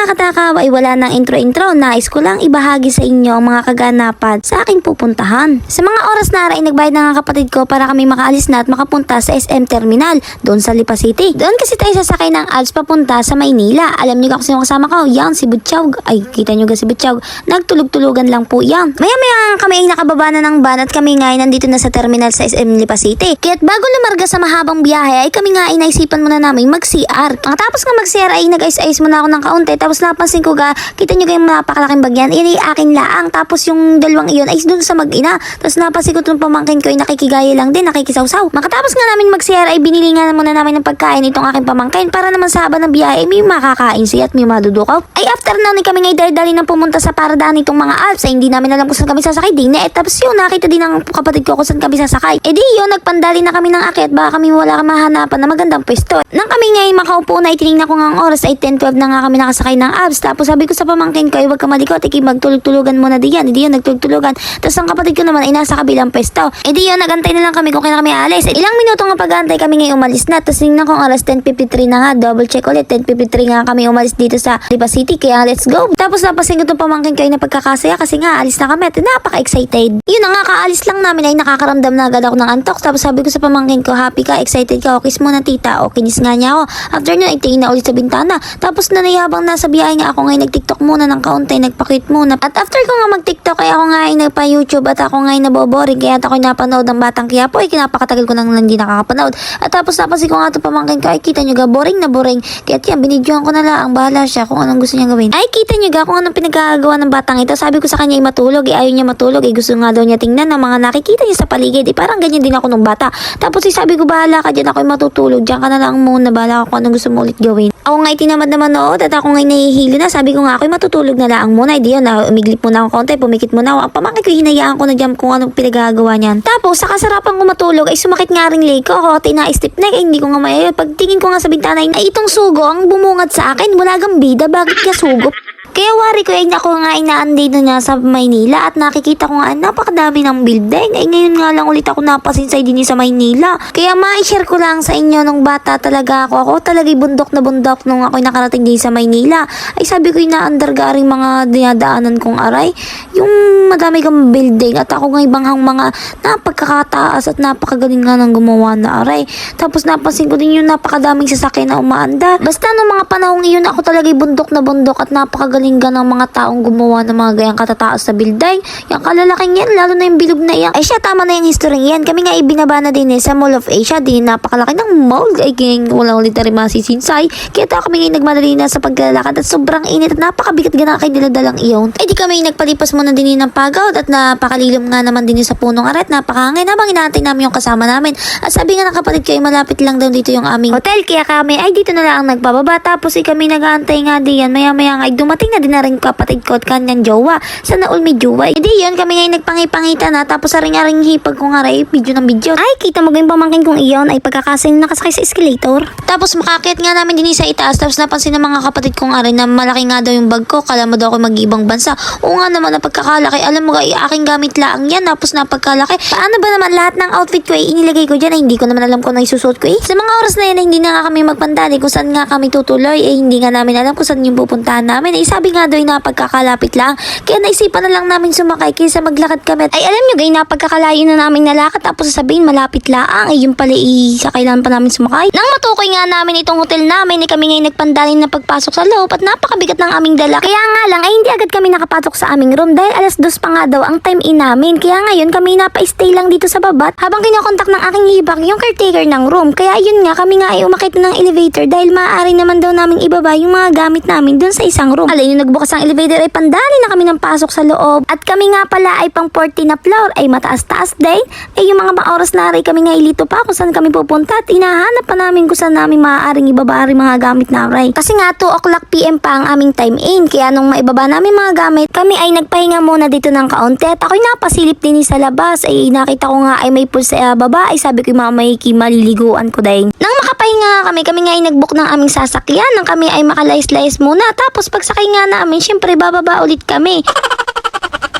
nakakatakaw ay wala ng intro-intro, nais ko lang ibahagi sa inyo ang mga kaganapan sa aking pupuntahan. Sa mga oras na ay nagbayad na nga kapatid ko para kami makaalis na at makapunta sa SM Terminal doon sa Lipa City. Doon kasi tayo sasakay ng Alps papunta sa Maynila. Alam niyo ka kung sino kasama ko? Yan, si Butchog. Ay, kita niyo ga si Butchog. Nagtulog-tulugan lang po yan. Maya-maya kami ay nakababa na ng van at kami nga ay nandito na sa terminal sa SM Lipa City. Kaya't bago lumarga sa mahabang biyahe ay kami nga ay naisipan muna namin mag-CR. Ang tapos nga mag-CR ay nag-ice-ice muna ako ng kaunti. Tapos napansin ko ga, kita nyo kayong napakalaking bagyan. Yan ay aking laang. Tapos yung dalawang iyon ay doon sa mag-ina. Tapos napansin ko itong pamangkin ko ay nakikigaya lang din, nakikisawsaw. Makatapos nga namin mag-CR ay binili nga muna namin ng pagkain itong aking pamangkin para naman sa haba ng biyahe ay may makakain siya at may madudukaw. Ay after na kami ngay dali-dali nang pumunta sa paradaan itong mga Alps ay hindi namin alam kung saan kami sasakay. Di na eh, yun, nakita din ng kapatid ko kung saan kami sasakay. Eh di yun, nagpandali na kami ng akyat baka kami wala kang mahanapan na magandang pwesto. Nang kami ngay makaupo na itinignan ko nga ang oras ay 10-12 na nga kami nakasakay ng Alps. Tapos sabi ko sa pamangkin ko huwag ka malikot, iki magtulog-tulugan muna diyan. Hindi yun, nagtulog-tulugan. Tapos ang kapatid ko naman ay nasa kabilang pwesto. Eh di yun, nagantay na lang kami kung kailan kami alis. Eh, ilang minuto nga pag-antay kami ngay umalis na. Tapos tingnan ko oras 10.53 na nga. Double check ulit. 10.53 nga kami umalis dito sa Lipa City. Kaya let's go. Tapos napasin ko itong pamangkin ko ay napagkakasaya kasi nga alis na kami at napaka-excited. Yun na nga, kaalis lang namin ay nakakaramdam na agad ako ng antok. Tapos sabi ko sa pamangkin ko, happy ka, excited ka, o mo na tita, o nga niya ako. After nun, ay tingin na ulit sa bintana. Tapos nanayabang nasa biyahe nga ako ngayon nag-tiktok muna ng kaunti, nagpakit muna. At after ko nga mag-tiktok, ay ako nga ay nagpa-YouTube at ako nga ay naboboring. Kaya at ako napanood ng Batang Quiapo, ay kinapakatagal ko nang hindi nakakapanood. At tapos napansin ko nga ito pamangkin ko, ay kita nyo ga, boring na boring. Kaya yan, binidyohan ko na lang, bahala siya kung anong gusto niya gawin. Ay, kita nyo ga, kung anong pinagkagawa ng batang ito. Sabi ko sa kanya ay matulog, eh ayaw niya matulog, eh gusto nga daw niya tingnan ng mga nakikita niya sa paligid. Eh parang ganyan din ako nung bata. Tapos eh, sabi ko, bahala ka dyan, ako ay matutulog. Diyan ka na lang muna, bahala ka kung anong gusto mo ulit gawin. Ako nga itinamad na manood at ako nga nahihilo na. Sabi ko nga ako matutulog na lang muna. Hindi yun, na umiglip muna ako konti, pumikit muna ako. Ang pamangkin ko, hinayaan ko na dyan kung anong pinagagawa niyan. Tapos sa kasarapan ko matulog ay sumakit nga ring leg ko. Ako eh, hindi ko nga may... Pagtingin ko nga sa bintana ay itong sugo ang bumungad sa akin. Wala gang bida, bakit ka sugo? Kaya wari ko ay ako nga inaanday na nga sa Maynila at nakikita ko nga napakadami ng building. Ay ngayon nga lang ulit ako napasinsay din sa Maynila. Kaya ma-share ko lang sa inyo nung bata talaga ako. Ako talaga bundok na bundok nung ako nakarating din sa Maynila. Ay sabi ko inaandar garing mga dinadaanan kong aray. Yung madami kang building at ako nga ibanghang mga napagkakataas at napakagaling nga ng gumawa na aray. Tapos napansin ko din yung napakadaming sasakyan na umaanda. Basta nung mga panahong iyon ako talaga bundok na bundok at napakagaling ga ng mga taong gumawa ng mga gayang katataas sa building. Yung kalalaking yan, lalo na yung bilog na yan. Ay siya, tama na yung history yan. Kami nga ibinaba na din eh, sa Mall of Asia. Din napakalaki ng mall. Ay gang, walang ulit na rin masisinsay. Kaya tayo kami nga nagmadali na sa paglalakad at sobrang init at napakabigat ga na kayo niladalang iyon. Ay di kami nagpalipas muna din ng pagod at napakalilom nga naman din sa punong aret. Napakangin habang inaantay namin yung kasama namin. At sabi nga ng kapatid ko ay malapit lang daw dito yung aming hotel. Kaya kami ay dito na lang nagpababa. Tapos ay kami nag-aantay nga diyan. Maya maya nga ay dumating na din na rin kapatid ko at kanyang jowa. Sana all may jowa. Hindi yun kami ngayon nagpangipangita na. Tapos aring-aring hipag ko nga rin video ng video. Ay kita mo yung pamangkin kong iyon ay pagkakasin nakasakay sa escalator. Tapos makakit nga namin din sa itaas. Tapos napansin ng mga kapatid kong nga rin na malaki nga daw yung bag ko. Kala mo daw ako mag-ibang bansa. Oo nga naman na pagkakalaki. Alam mo ay aking gamit lang yan. Tapos napagkalaki. Paano ba naman lahat ng outfit ko ay inilagay ko dyan ay hindi ko naman alam kung isusot ko eh. Sa mga oras na yan ay hindi na nga kami magpandali kung saan nga kami tutuloy eh hindi nga namin alam kung saan yung pupuntahan namin. Eh sabi nga daw ay napagkakalapit lang. Kaya naisipan na lang namin sumakay kaysa maglakad kami. Ay alam nyo gay napagkakalayo na namin nalakad tapos sasabihin malapit lang. Ay yun pala eh sa kailan pa namin sumakay. Nang matukoy nga namin itong hotel namin eh kami ngayon nagpandali na pagpasok sa loob at napakabigat ng aming dala. Kaya nga lang ay hindi agad kami nakapasok sa aming room dahil alas dos pa nga daw ang time in namin. Kaya ngayon kami napa-stay lang dito sa babat habang kinokontak ng aking hibak yung caretaker ng room. Kaya yun nga kami nga ay umakit na ng elevator dahil maaari naman daw naming ibaba yung mga gamit namin dun sa isang room. Alay yung nagbukas ang elevator ay pandali na kami ng pasok sa loob. At kami nga pala ay pang 40 na floor ay mataas-taas din. Eh yung mga oras na rin kami nga ilito pa kung saan kami pupunta at hinahanap pa namin kung saan namin maaaring ibaba rin mga gamit na rin. Kasi nga 2 o'clock PM pa ang aming time in. Kaya nung maibaba namin mga gamit, kami ay nagpahinga muna dito ng kaunti at ako'y napasilip din sa labas. Ay nakita ko nga ay may pool sa baba. Ay sabi ko mama Iki maliliguan ko din. Nang makapahinga nga kami, kami nga ay nagbook ng aming sasakyan. Nang kami ay makalayas-layas muna. Tapos pagsakay nga namin, syempre bababa ulit kami.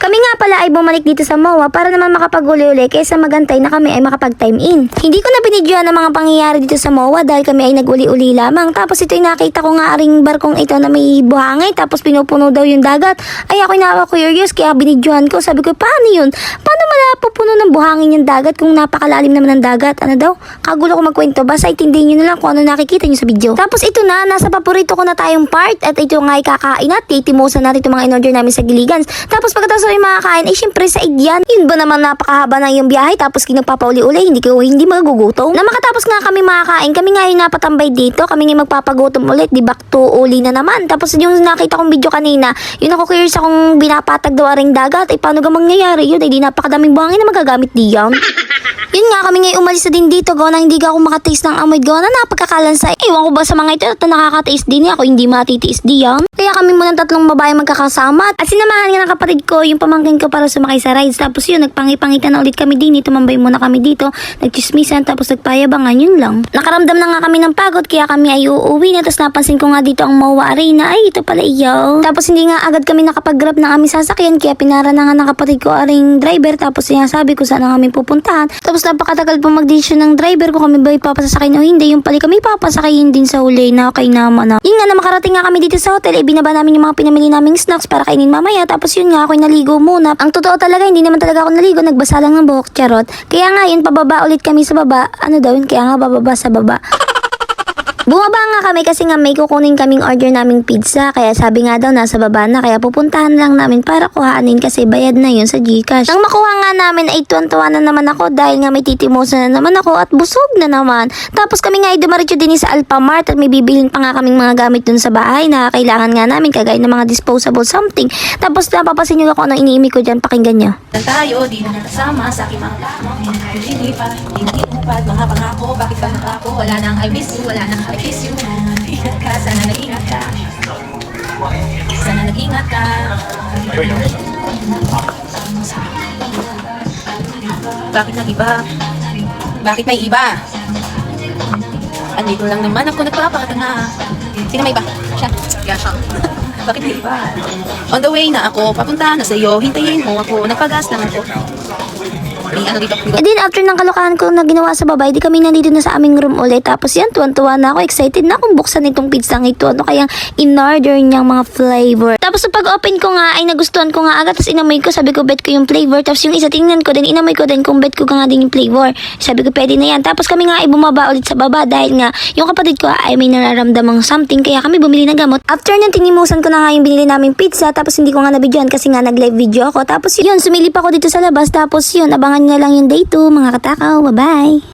Kami nga pala ay bumalik dito sa MOA para naman makapag-uli-uli kaysa magantay na kami ay makapag-time in. Hindi ko na binidyoan ang mga pangyayari dito sa MOA dahil kami ay nag-uli-uli lamang. Tapos ito ay nakita ko nga aring barkong ito na may buhangay tapos pinupuno daw yung dagat. Ay ako na curious kaya binidyoan ko. Sabi ko, paano yun? Paano mala pupuno ng buhangin yung dagat kung napakalalim naman ng dagat? Ano daw? Kagulo ko magkwento. Basta itindihin nyo na lang kung ano nakikita nyo sa video. Tapos ito na, nasa paborito ko na tayong part at ito nga ay kakain at titimusan na rin itong mga in-order namin sa Giligans. Tapos pagkatapos ay makakain, ay syempre sa igyan. Yun ba naman napakahaba na yung biyahe tapos kinagpapauli-uli, hindi ko hindi magugutom. Na makatapos nga kami makakain, kami nga yung napatambay dito, kami nga magpapagutom ulit, di back to uli na naman. Tapos yung nakita kong video kanina, yun ako curious akong binapatag daw aring dagat, ay paano ga mangyayari yun, ay di napakadaming buhangin na magagamit diyan. Yun nga, kami ngayon umalis na din dito, gawa na hindi ka ako makataste ng amoy, gawa na napagkakalansa. Ewan ko ba sa mga ito, ito nakakataste din ako, hindi matitiis diyan. Kaya kami muna tatlong babae magkakasama. At sinamahan nga ng kapatid ko, yung pamangkin ko para sumakay sa rides. Tapos yun, nagpangipangitan na ulit kami din, tumambay muna kami dito, nagchismisan, tapos nagpayabangan, yun lang. Nakaramdam na nga kami ng pagod, kaya kami ay uuwi na. Tapos napansin ko nga dito ang Mawa Arena, ay ito pala iyo. Tapos hindi nga agad kami nakapag-grab ng aming sasakyan, kaya pinara na nga ng kapatid ko aring driver. Tapos sinasabi ko saan na kami pupuntahan. Tapos napakatagal pa mag-decision ng driver ko kami ba ipapasasakay o hindi. Yung pala kami papasakayin din sa huli na okay naman na. Yun nga na makarating nga kami dito sa hotel, eh binaba namin yung mga pinamili naming snacks para kainin mamaya. Tapos yun nga, ako'y naligo muna. Ang totoo talaga, hindi naman talaga ako naligo, nagbasa lang ng buhok, charot. Kaya nga yun, pababa ulit kami sa baba. Ano daw yun, kaya nga bababa sa baba. Bumaba nga kami kasi nga may kukunin kaming order naming pizza. Kaya sabi nga daw nasa baba na. Kaya pupuntahan lang namin para kuhaanin kasi bayad na yun sa Gcash. Nang makuha nga namin ay tuwan-tuwa na naman ako dahil nga may titimosa na naman ako at busog na naman. Tapos kami nga ay dumaritso din sa Alphamart at may bibilin pa nga kaming mga gamit dun sa bahay na kailangan nga namin kagaya ng mga disposable something. Tapos napapasin nyo ako anong iniimi ko dyan, pakinggan nyo. Tayo, di na nakasama sa aking mga Hindi pa, hindi upad, mga pangako, bakit ba nakako? Wala nang I miss you, wala nang I kiss you. Ingat ka, sana nag-ingat ka. Sana nag-ingat ka. Bakit nag-iba? Bakit may iba? Andito lang naman ako nagpapakatanga. Sino may iba? Siya. Siya. Bakit may iba? On the way na ako, papunta na sa iyo. Hintayin mo ako. Nagpagas lang ako. And then after ng kalokohan ko na ginawa sa babae, di kami nandito na sa aming room ulit. Tapos yan, tuwan-tuwa na ako. Excited na akong buksan itong pizzang ito. Ano kayang in-order niyang mga flavor. Tapos sa pag-open ko nga, ay nagustuhan ko nga agad. Tapos inamoy ko, sabi ko, bet ko yung flavor. Tapos yung isa, tingnan ko din, inamoy ko din kung bet ko nga din yung flavor. Sabi ko, pwede na yan. Tapos kami nga ay bumaba ulit sa baba dahil nga yung kapatid ko ay may nararamdamang something. Kaya kami bumili ng gamot. After nang tinimusan ko na nga yung binili naming pizza. Tapos hindi ko nga nabidyoan kasi nga nag-live video ako. Tapos yun, sumilip ako dito sa labas. Tapos yun, abangan nyo na lang yung day 2 mga katakaw. Bye-bye!